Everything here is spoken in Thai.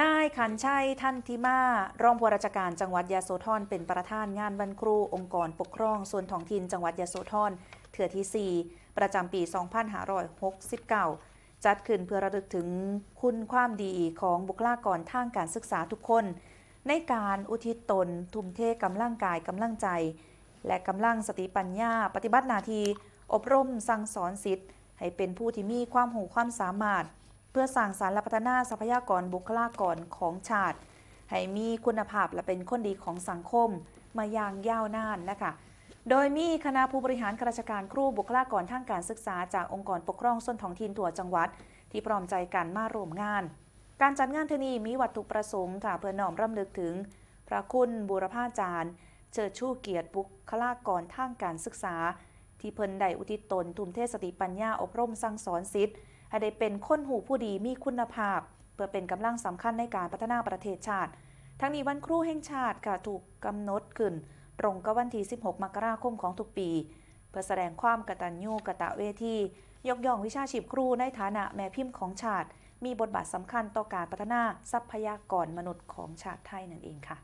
นายขันชัยทันทิมา รองผู้ราชการจังหวัดยะโสธรเป็นประธานงานวันครูองค์กรปกครอง ส่วนท้องถิ่นจังหวัดยะโสธรเถือที่ 4 ประจำปี 2569 จัดขึ้นเพื่อระลึกถึงคุณความดีของบุคลากรทางการศึกษาทุกคน ในการอุทิศตน ทุ่มเทกำลังกายกำลังใจ และกำลังสติปัญญา ปฏิบัติหน้าที่อบรมสั่งสอนสิทธิ์ให้เป็นผู้ที่มีความหูความสามารถ เพื่อสร้างสารรค์และพัฒนาทรัพยากรบุคลากรของชาติ ให้มีคุณภาพและเป็นคนดีของสังคมมาอย่างยาวนานนะคะ โดยมีคณะผู้บริหารข้าราชการครูบุคลากรทางการศึกษาจากองค์กรปกครองส่วนท้องถิ่นทั่วจังหวัด ที่พร้อมใจกันมาร่วมงาน การจัดงานเทนี้มีวัตถุประสงค์ค่ะเพื่อน้อมรำลึกถึง พระคุณบูรพาจารย์เชิดชูเกียรติบุคลากรทางการศึกษา ที่เพิ่นได้อุทิศตนทุ่มเทสติปัญญาอบรมสั่งสอนสิทธิ์ ให้ได้เป็นคนหูผู้ดีมีคุณภาพ เพื่อเป็นกำลังสำคัญในการพัฒนาประเทศชาติ ทั้งนี้วันครูแห่งชาติค่ะถูกกำหนดขึ้น ตรงกับวันที่ 16 มกราคมของทุกปี เพื่อแสดงความกตัญญูกะตะเวทียกย่องวิชาชีพครูในฐานะแม่พิมพ์ของชาติ มีบทบาทสำคัญต่อการพัฒนาทรัพยากรมนุษย์ของชาติไทยนั่นเองค่ะ